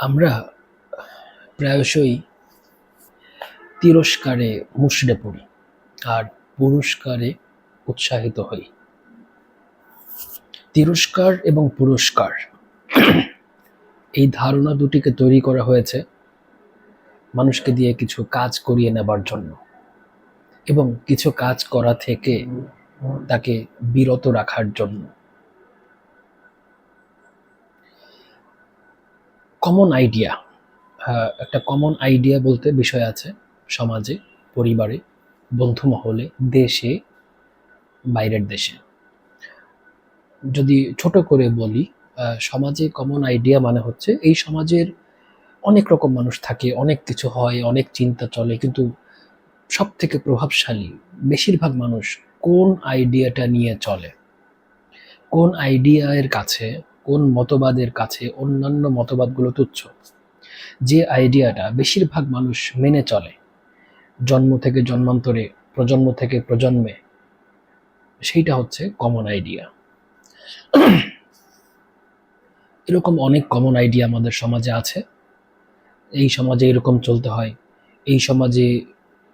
আমরা প্রায়শই তিরস্কারে মুষড়ে পড়ি আর পুরস্কারে উৎসাহিত হই। তিরস্কার এবং পুরস্কার এই ধারণা দুটিকে তৈরি করা হয়েছে মানুষকে দিয়ে কিছু কাজ করিয়ে নেবার জন্য এবং কিছু কাজ করা থেকে তাকে বিরত রাখার জন্য। কমন আইডিয়া একটা কমন আইডিয়া বলতে বিষয় আছে সমাজে, পরিবারে, বন্ধু মহলে, দেশে, বাইরের দেশে। যদি ছোট করে বলি সমাজে কমন আইডিয়া মানে হচ্ছে এই সমাজের অনেক রকম মানুষ থাকে, অনেক কিছু হয়, অনেক চিন্তা চলে, কিন্তু সব থেকে প্রভাবশালী বেশিরভাগ মানুষ কোন আইডিয়াটা নিয়ে চলে? কোন আইডিয়ার কাছে কোন মতবাদের কাছে অন্যান্য মতবাদগুলো তুচ্ছ? যে আইডিয়াটা বেশিরভাগ মানুষ মেনে চলে, জন্ম থেকে জন্মান্তরে, প্রজন্ম থেকে প্রজন্মে, সেইটা হচ্ছে কমন আইডিয়া এরকম অনেক কমন আইডিয়া আমাদের সমাজে আছে। এই সমাজে এরকম চলতে হয়, এই সমাজে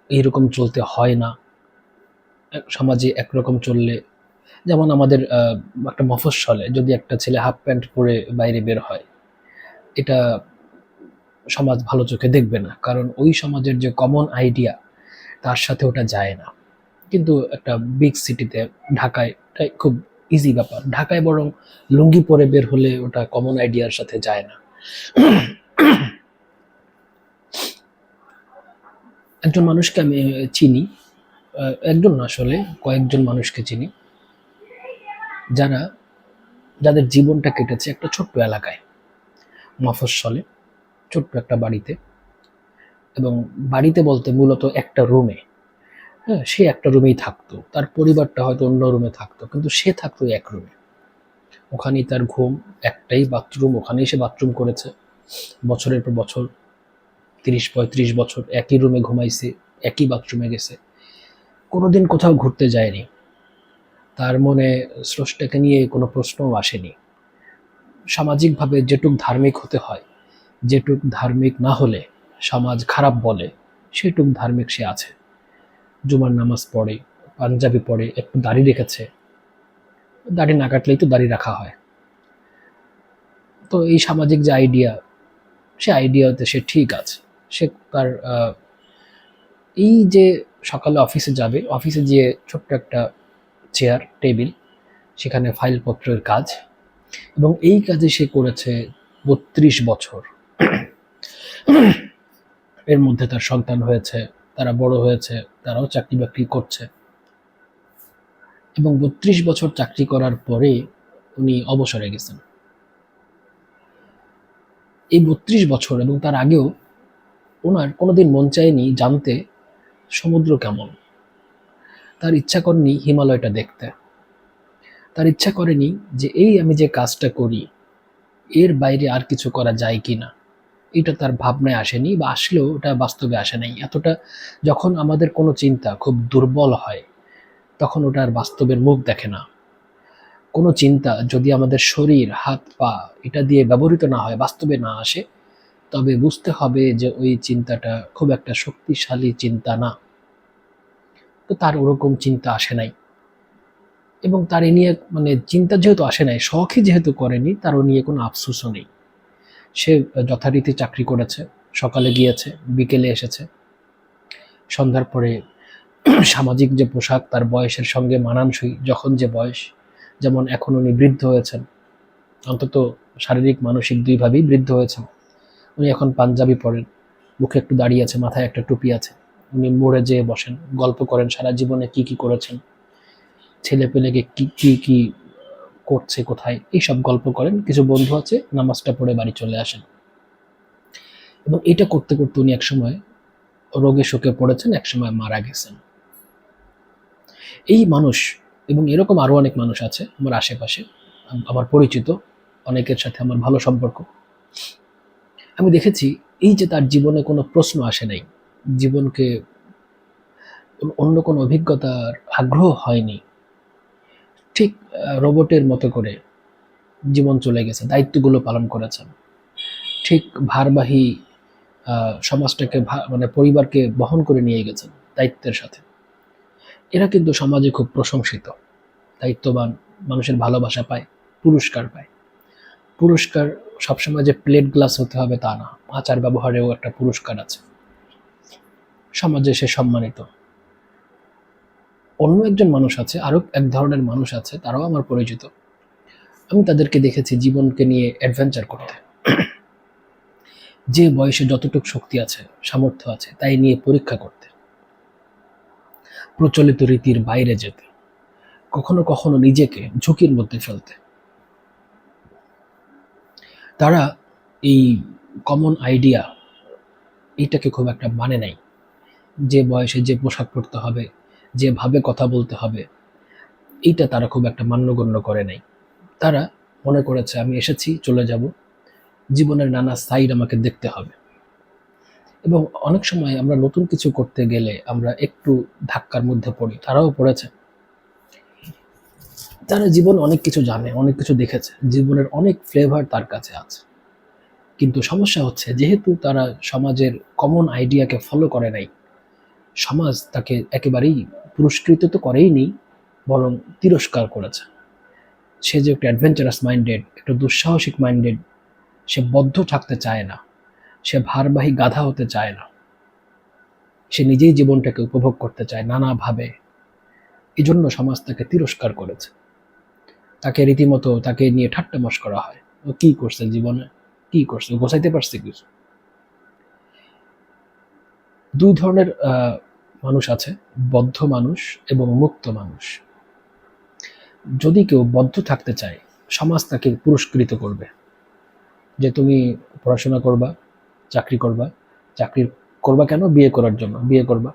এইরকম চলতে হয় না। সমাজে একরকম চললে যেমন আমাদের একটা মফস্বলে যদি একটা ছেলে হাফ প্যান্ট পরে বাইরে বের হয়, এটা সমাজ ভালো চোখে দেখবে না। কারণ ওই সমাজের যে কমন আইডিয়া তার সাথে ওটা যায় না। কিন্তু একটা বিগ সিটিতে ঢাকায় খুব ইজি ব্যাপার। ঢাকায় বরং লুঙ্গি পরে বের হলে ওটা কমন আইডিয়ার সাথে যায় না। একজন মানুষকে আমি চিনি। একজন না আসলে, কয়েকজন মানুষকে চিনি। যারা যাদের জীবনটা কেটেছে একটা ছোট্ট এলাকায়। মফস্বলে, ছোট্ট একটা বাড়িতে। এবং বাড়িতে বলতে মূলত একটা রুমে হ্যাঁ সে একটা রুমেই থাকতো। তার পরিবারটা হয়তো অন্য রুমে থাকতো, কিন্তু সে থাকতো এক রুমে ওখানেই তার ঘুম একটাই বাথরুম ওখানেই সে বাথরুম করেছে। বছরের পর বছর, তিরিশ, পঁয়ত্রিশ বছর একই রুমে ঘুমাইছে, একই বাথরুমে গেছে। কোনোদিন কোথাও ঘুরতে যায়নি। তার মনে স্রষ্টাকে নিয়ে কোনো প্রশ্নও আসেনি। সামাজিকভাবে যেটুক ধার্মিক হতে হয়, যেটুক ধার্মিক না হলে সমাজ খারাপ বলে, সেটুক ধার্মিক সে আছে। জুমার নামাজ পড়ে, পাঞ্জাবি পড়ে, একটু দাড়ি রেখেছে। দাড়ি না কাটলেই তো দাড়ি রাখা হয়। তো এই সামাজিক যে আইডিয়া সে আইডিয়াতে সে ঠিক আছে। সে তার এই যে সকালে অফিসে যাবে অফিসে গিয়ে ছোট্ট একটা চেয়ার টেবিল সেখানে ফাইলপত্রের কাজ। এবং এই কাজে সে করেছে বত্রিশ বছর। এর মধ্যে তার সন্তান হয়েছে, তারা বড় হয়েছে, তারাও চাকরি বাকরি করছে। এবং বত্রিশ বছর চাকরি করার পরে উনি অবসরে গেছেন। এই বত্রিশ বছর এবং তার আগেও ওনার কোনোদিন মন চায়নি জানতে সমুদ্র কেমন। তার ইচ্ছা করেনি হিমালয়টা দেখতে। তার ইচ্ছা করেনি যে এই আমি যে কাজটা করি, এর বাইরে আর কিছু করা যায় কি না। এটা তার ভাবনায় আসেনি বা আসলেও ওটা বাস্তবে আসে নাই। এতটা যখন আমাদের কোনো চিন্তা খুব দুর্বল হয়, তখন ওটা আর বাস্তবের মুখ দেখে না। কোনো চিন্তা যদি আমাদের শরীর, হাত, পা এটা দিয়ে ব্যবহৃত না হয়, বাস্তবে না আসে, তবে বুঝতে হবে যে ওই চিন্তাটা খুব একটা শক্তিশালী চিন্তা না। তো তার ওরকম চিন্তা আসে নাই। এবং তার এ নিয়ে মানে চিন্তা যেহেতু আসে নাই, শখই যেহেতু করেনি তার ও নিয়ে কোনো আফসোসও নেই। সে যথারীতি চাকরি করেছে, সকালে গিয়েছে, বিকেলে এসেছে। সন্ধ্যার পরে সামাজিক যে পোশাক, তার বয়সের সঙ্গে মানানসই, যখন যে বয়স, যেমন এখন উনি বৃদ্ধ হয়েছেন, অন্তত শারীরিক, মানসিক দুইভাবেই বৃদ্ধ হয়েছেন। উনি এখন পাঞ্জাবি পরেন, মুখে একটু দাঁড়িয়ে আছে, মাথায় একটা টুপি আছে। উনি মোড়ে যেয়ে বসেন, গল্প করেন সারা জীবনে কি কি করেছেন ছেলে পেলেকে কি কি কি করছে কোথায়, এইসব গল্প করেন। কিছু বন্ধু আছে, নামাজটা পড়ে বাড়ি চলে আসেন। এবং এটা করতে করতে উনি একসময় রোগে শোকে পড়েছেন, একসময় মারা গেছেন। এই মানুষ, এবং এরকম আরও অনেক মানুষ আছে আমার আশেপাশে, আমার পরিচিত, অনেকের সাথে আমার ভালো সম্পর্ক। আমি দেখেছি, এই যে তার জীবনে কোনো প্রশ্ন আসে নাই জীবনকে অন্য- কোনো অভিজ্ঞতার আগ্রহ হয়নি। ঠিক রোবটের মতো করে জীবন চলে গেছে, দায়িত্বগুলো পালন করেছেন। ঠিক ভারবাহী সমাজটাকে মানে পরিবারকে বহন করে নিয়ে গেছেন দায়িত্বের সাথে। এরা কিন্তু সমাজে খুব প্রশংসিত, দায়িত্ববান, মানুষের ভালোবাসা পায়, পুরস্কার পায়। পুরস্কার সবসময় যে প্লেট গ্লাস হতে হবে তা না আচার ব্যবহারেও একটা পুরস্কার আছে। সমাজে সে সম্মানিত। অন্য একজন মানুষ আছে আরও এক ধরনের মানুষ আছে, তারাও আমার পরিচিত। আমি তাদেরকে দেখেছি জীবনকে নিয়ে অ্যাডভেঞ্চার করতে। যে বয়সে যতটুকু শক্তি আছে, সামর্থ্য আছে, তাই নিয়ে পরীক্ষা করতে। প্রচলিত রীতির বাইরে যেতে। কখনো কখনো নিজেকে ঝুঁকির মধ্যে ফেলতে। তারা এই কমন আইডিয়া এইটাকে খুব একটা মানে নাই। যে বয়সে যে পোশাক পরতে হবে যেভাবে কথা বলতে হবে, এইটা তারা খুব একটা মান্যগণ্য করে নাই। তারা মনে করেছে, আমি এসেছি, চলে যাব। জীবনের নানা সাইড আমাকে দেখতে হবে। এবং অনেক সময় আমরা নতুন কিছু করতে গেলে আমরা একটু ধাক্কার মধ্যে পড়ি। তারাও পড়েছে। তারা জীবন অনেক কিছু জানে, অনেক কিছু দেখেছে। জীবনের অনেক ফ্লেভার তার কাছে আছে। কিন্তু সমস্যা হচ্ছে, যেহেতু তারা সমাজের কমন আইডিয়াকে ফলো করে নাই সমাজ তাকে একেবারেই পুরস্কৃত তো করেই নি বরং তিরস্কার করেছে। সে যে একটু অ্যাডভেঞ্চারাস মাইন্ডেড একটু দুঃসাহসিক মাইন্ডেড সে বদ্ধ থাকতে চায় না, সে ভারবাহী গাধা হতে চায় না। সে নিজেই জীবনটাকে উপভোগ করতে চায় নানাভাবে। এই জন্য সমাজ তাকে তিরস্কার করেছে। তাকে রীতিমতো তাকে নিয়ে ঠাট্টা মশ করা হয়। ও কি করছে জীবনে? কি করছে? গোছাইতে পারছে কিছু? দুই ধরনের মানুষ আছে, বদ্ধ মানুষ এবং মুক্ত মানুষ। যদি কেউ বদ্ধ থাকতে চায়, সমাজ তাকে পুরস্কৃত করবে। যে তুমি পড়াশোনা করবা, চাকরি করবা চাকরি করবা কেন? বিয়ে করার জন্য, বিয়ে করবা।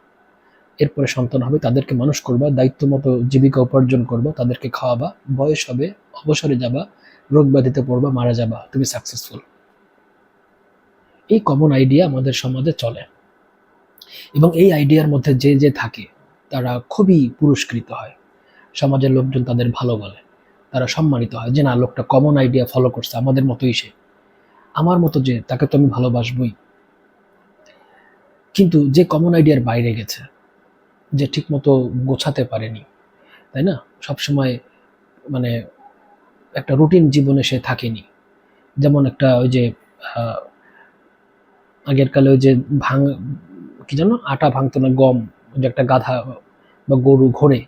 এরপরে সন্তান হবে, তাদেরকে মানুষ করবা দায়িত্ব মতো জীবিকা উপার্জন করবা, তাদেরকে খাওয়াবা, বয়স হবে, অবসরে যাবা, রোগ ব্যাধিতে পড়বা, মারা যাবা, তুমি সাকসেসফুল এই কমন আইডিয়া আমাদের সমাজে চলে। এবং এই আইডিয়ার মধ্যে যে যে থাকে, তারা খুবই পুরস্কৃত হয়। সমাজের লোকজন তাদের ভালো বলে। তারা সম্মানিত হয়। যে না, লোকটা কমন আইডিয়া ফলো করছে, আমাদের মতোই সে। আমার মতো যে, তাকে তো আমি ভালোবাসবই। কিন্তু যে কমন আইডিয়ার বাইরে গেছে, যে ঠিকমতো গোছাতে পারেনি, তাই না? সবসময় মানে একটা রুটিন জীবনে সে থাকেনি। যেমন একটা ওই যে আগের কালে ওই যে ভাঙ কি জানো? আটা ভাঙতো না, গম যে একটা গাধা বা গরু ঘোরে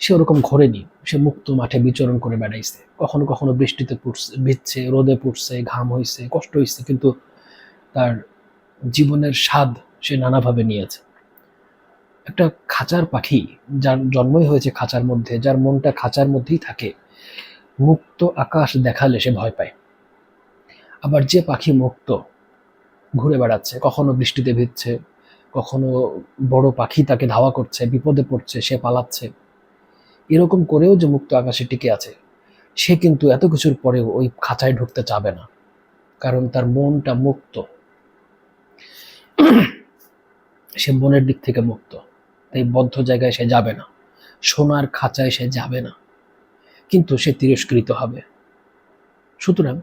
সে ওরকম ঘোরেনি। সে মুক্ত মাঠে বিচরণ করে বেড়াইছে। কখনো কখনো বৃষ্টিতে পুড়ছে, ভিজছে, রোদে পুড়ছে, ঘাম হইছে, কষ্ট হইছে, কিন্তু তার জীবনের স্বাদ সে নানাভাবে নিয়েছে। একটা খাঁচার পাখি, যার জন্মই হয়েছে খাঁচার মধ্যে, যার মনটা খাঁচার মধ্যেই থাকে, মুক্ত আকাশ দেখালে সে ভয় পায়। আবার যে পাখি মুক্ত ঘুরে বেড়াচ্ছে, কখনো বৃষ্টিতে ভিজছে, কখনো বড় পাখি তাকে ধাওয়া করছে, বিপদে পড়ছে, সে পালাচ্ছে। এরকম করেও যে মুক্ত আকাশে টিকে আছে, সে কিন্তু এত কিছুর পরেও ওই খাঁচায় ঢুকতে চাবে না, কারণ তার মনটা মুক্ত। সে মনের দিক থেকে মুক্ত, তাই বদ্ধ জায়গায় সে যাবে না, সোনার খাঁচায় সে যাবে না, কিন্তু সে তিরস্কৃত হবে। সুতরাং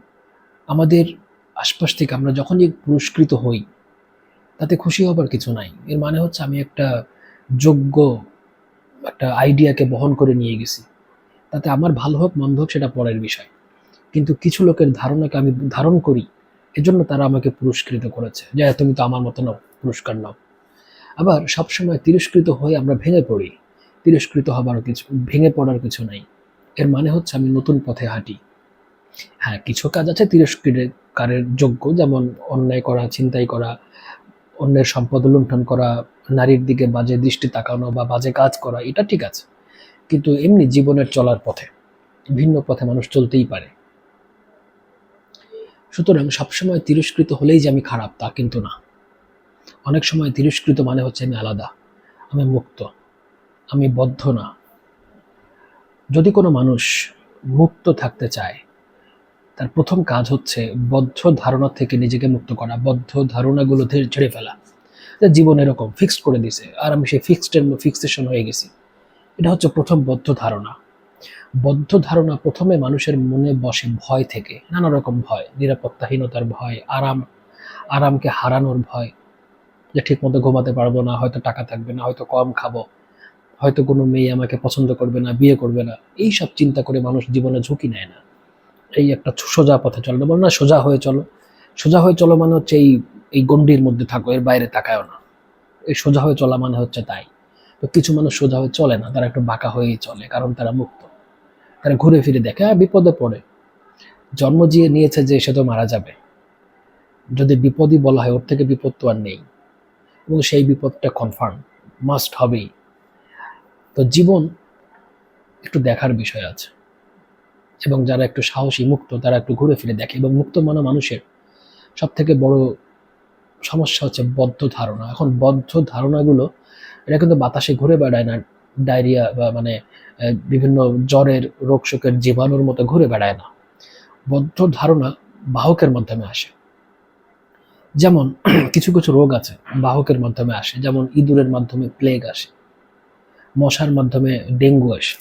আমাদের আশপাশ থেকে আমরা যখনই পুরস্কৃত হই তাতে খুশি হবার কিছু নাই। এর মানে হচ্ছে আমি একটা যোগ্য একটা আইডিয়াকে বহন করে নিয়ে গেছি। তাতে আমার ভালো হোক মন্দ হোক সেটা পরের বিষয়। কিন্তু কিছু লোকের ধারণাকে আমি ধারণ করি এজন্য তারা আমাকে পুরস্কৃত করেছে। যে "হ্যাঁ, তুমি তো আমার মতো নাও পুরস্কার নাও। আবার সবসময় তিরস্কৃত হয়ে আমরা ভেঙে পড়ি। তিরস্কৃত হবার কিছু ভেঙে পড়ার কিছু নাই। এর মানে হচ্ছে আমি নতুন পথে হাঁটি। হ্যাঁ কিছু কাজ আছে তিরস্কৃতকারের যোগ্য, যেমন অন্যায় করা, ছিনতাই করা, অন্যের সম্পদ লুণ্ঠন করা, নারীর দিকে বাজে দৃষ্টি তাকানো বা বাজে কাজ করা, এটা ঠিক আছে। কিন্তু এমনি জীবনের চলার পথে, ভিন্ন পথে মানুষ চলতেই পারে। সুতরাং সবসময় তিরস্কৃত হলেই যে আমি খারাপ, তা কিন্তু না। অনেক সময় তিরস্কৃত মানে হচ্ছে আমি আলাদা, আমি মুক্ত, আমি বদ্ধ না। যদি কোনো মানুষ মুক্ত থাকতে চায় তার প্রথম কাজ হচ্ছে বদ্ধ ধারণা থেকে নিজেকে মুক্ত করা, বদ্ধ ধারণাগুলো ঝেড়ে ফেলা। জীবন এরকম ফিক্সড করে দিছে আর আমি সেই ফিক্সডের ফিক্সেশন হয়ে গেছি। এটা হচ্ছে প্রথম বদ্ধ ধারণা। বদ্ধ ধারণা প্রথমে মানুষের মনে বসে ভয় থেকে, নানা রকম ভয়, নিরাপত্তাহীনতার ভয়, আরাম, আরামকে হারানোর ভয়। যে ঠিকমতো ঘুমাতে পারব না, হয়তো টাকা থাকবে না, হয়তো কম খাব, হয়তো কোনো মেয়ে আমাকে পছন্দ করবে না, বিয়ে করবে না এই সব চিন্তা করে মানুষ জীবনে ঝুঁকি নেয় না। এই একটা সোজা পথে চলো, না বলো না সোজা হয়ে চলো। সোজা হয়ে চলো মানে হচ্ছে এই এই গণ্ডির মধ্যে থাকো, এর বাইরে তাকায়ও না। এই সোজা হয়ে চলা মানে হচ্ছে তাই। তো কিছু মানুষ সোজা হয়ে চলে না, তারা একটু বাঁকা হয়েই চলে, কারণ তারা মুক্ত। তারা ঘুরে ফিরে দেখে হ্যাঁ বিপদে পড়ে। জন্ম জিয়ে নিয়েছে যে, সে তো মারা যাবে। যদি বিপদই বলা হয়, ওর থেকে বিপদ তো আর নেই। এবং সেই বিপদটা কনফার্ম মাস্ট হবেই। তো জীবন একটু দেখার বিষয় আছে। এবং যারা একটু সাহসী মুক্ত, তারা একটু ঘুরে ফিরে দেখে। এবং মুক্ত মনা মানুষের সব থেকে বড় সমস্যা হচ্ছে বদ্ধ ধারণা। এখন বদ্ধ ধারণাগুলো, এটা কিন্তু বাতাসে ঘুরে বেড়ায় না, ডায়রিয়া বা মানে বিভিন্ন জ্বরের, রোগ শোকের জীবাণুর মতো ঘুরে বেড়ায় না। বদ্ধ ধারণা বাহকের মাধ্যমে আসে। যেমন কিছু কিছু রোগ আছে, বাহকের মাধ্যমে আসে। যেমন ইঁদুরের মাধ্যমে প্লেগ আসে, মশার মাধ্যমে ডেঙ্গু আসে।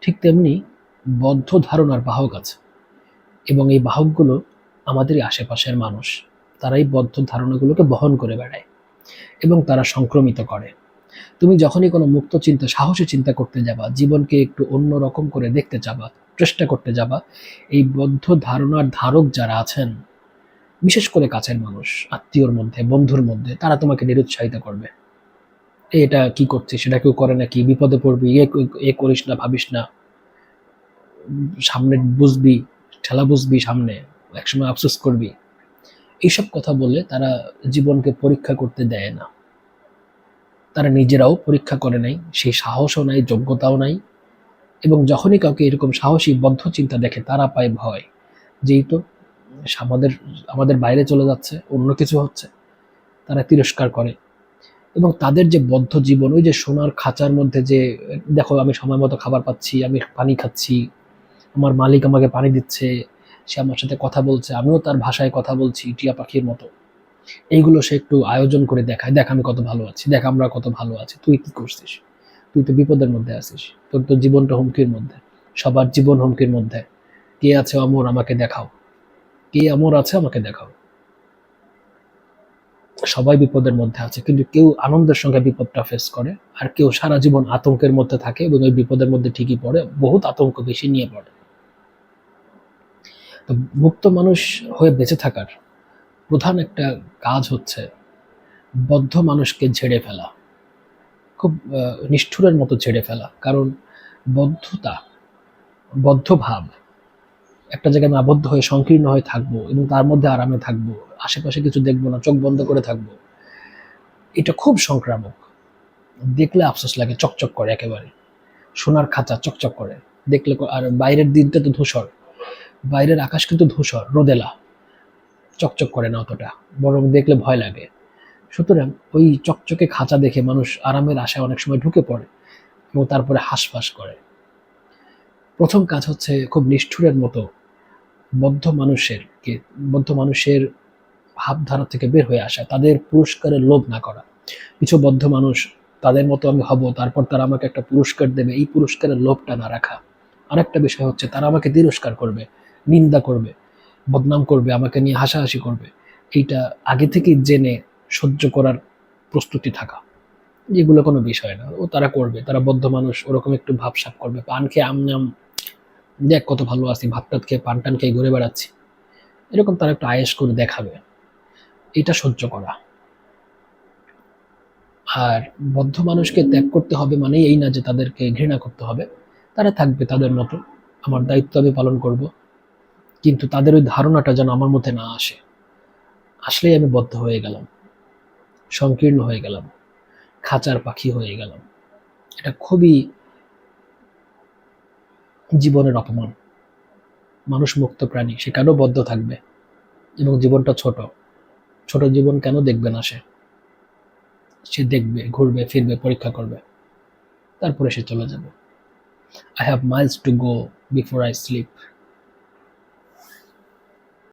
ঠিক তেমনি বদ্ধ ধারণার বাহক আছে। এবং এই বাহকগুলো আমাদেরই আশেপাশের মানুষ। তারাই বদ্ধ ধারণাগুলোকে বহন করে বেড়ায় এবং তারা সংক্রমিত করে। তুমি যখনই কোনো মুক্ত চিন্তা, সাহসী চিন্তা করতে যাবা, জীবনকে একটু অন্য রকম করে দেখতে যাবা, চেষ্টা করতে যাবা, এই বদ্ধ ধারণার ধারক যারা আছেন, বিশেষ করে কাছের মানুষ, আত্মীয়র মধ্যে, বন্ধুর মধ্যে, তারা তোমাকে নিরুৎসাহিত করবে। এটা কি করছিস? সেটা কেউ করে নাকি? বিপদে পড়বি? এ করিস না, ভাবিস না? সামনে বুঝবি, ঠেলা বুঝবি সামনে, একসময় আফসোস করবি। এইসব কথা বলে তারা জীবনকে পরীক্ষা করতে দেয় না। তারা নিজেরাও পরীক্ষা করে নাই, সেই সাহসও নাই, যোগ্যতাও নাই। এবং যখনই কাউকে এরকম সাহসী, বদ্ধ চিন্তা দেখে, তারা পায় ভয়। যেই তো আমাদের আমাদের বাইরে চলে যাচ্ছে, অন্য কিছু হচ্ছে, তারা তিরস্কার করে। এবং তাদের যে বদ্ধ জীবন, ওই যে সোনার খাঁচার মধ্যে যে, দেখো আমি সময় মতো খাবার পাচ্ছি, আমি পানি খাচ্ছি আমার মালিক আমাকে পানি দিচ্ছে, সে আমার সাথে কথা বলছে, আমিও তার ভাষায় কথা বলছি টিয়া পাখির মতো। এইগুলো সে একটু আয়োজন করে দেখায়, দেখ আমি কত ভালো আছি, দেখ আমরা কত ভালো আছি, তুই কি করছিস? তুই তো বিপদের মধ্যে আছিস, তোর তো জীবনটা হুমকির মধ্যে, সবার জীবন হুমকির মধ্যে। কে আছে অমর আমাকে দেখাও, কে অমর আছে আমাকে দেখাও। সবাই বিপদের মধ্যে আছে, কিন্তু কেউ আনন্দের সঙ্গে বিপদটা ফেস করে, আর কেউ সারা জীবন আতঙ্কের মধ্যে থাকে এবং ওই বিপদের মধ্যে ঠিকই পড়ে, বহুত আতঙ্ক বেশি নিয়ে পড়ে। তো মুক্ত মানুষ হয়ে বেঁচে থাকার প্রধান একটা কাজ হচ্ছে বদ্ধ মানুষকে ঝেড়ে ফেলা। খুব নিষ্ঠুরের মতো ঝেড়ে ফেলা। কারণ বদ্ধতা, বদ্ধ ভাব, একটা জায়গায় আমি আবদ্ধ হয়ে, সংকীর্ণ হয়ে থাকব এবং তার মধ্যে আরামে থাকব, আশেপাশে কিছু দেখব না, চোখ বন্ধ করে থাকব, এটা খুব সংক্রামক। দেখলে আফসোস লাগে, চকচক করে একেবারে। সোনার খাঁচা চকচক করে। দেখলে আর বাইরের দিনটা তো ধূসর। বাইরের আকাশ কিন্তু ধূসর, রোদেলা। চকচক করে না অতটা, বরং দেখলে ভয় লাগে। সুতরাং ওই চকচকে খাঁচা দেখে মানুষ আরামের আশায় অনেক সময় ঢুকে পড়ে এবং তারপরে হাঁসফাঁস করে। প্রথম কাজ হচ্ছে খুব নিষ্ঠুরের মতো বদ্ধ মানুষের কে বদ্ধ মানুষের ভাবধারা থেকে বের হয়ে আসা, তাদের পুরস্কারের লোভ না করা। কিছু বদ্ধ মানুষ, তাদের মতো আমি হব, তারপর তারা আমাকে একটা পুরস্কার দেবে, এই পুরস্কারের লোভটা না রাখা। আরেকটা বিষয় হচ্ছে, তারা আমাকে তিরস্কার করবে। নিন্দা করবে, বদনাম করবে, আমাকে নিয়ে হাসাহাসি করবে, এইটা আগে থেকেই জেনে সহ্য করার প্রস্তুতি থাকা। এগুলো কোনো বিষয় না। ও তারা করবে, তারা বদ্ধ মানুষ, ওরকম একটু ভাবসাপ করবে। পান খেয়ে আম নাম দেখ কত ভালো আছি ভাত টাত খেয়ে পান টান খেয়ে ঘুরে বেড়াচ্ছি। এরকম তারা একটু আয়েস করে দেখাবে। এটা সহ্য করা। আর বদ্ধ মানুষকে ত্যাগ করতে হবে মানে এই না যে তাদেরকে ঘৃণা করতে হবে। তারা থাকবে তাদের মতো। আমার দায়িত্ব আমি পালন করব। কিন্তু তাদের ওই ধারণাটা যেন আমার মধ্যে না আসে। আসলেই আমি বদ্ধ হয়ে গেলাম। সংকীর্ণ হয়ে গেলাম। খাঁচার পাখি হয়ে গেলাম। এটা খুবই জীবনের অপমান। মানুষ মুক্ত প্রাণী, সে কেন বদ্ধ থাকবে? এবং জীবনটা ছোট। ছোট জীবন কেন দেখবে না সে? সে দেখবে, ঘুরবে, ফিরবে, পরীক্ষা করবে। তারপরে সে চলে যাবে। I have miles to go before I sleep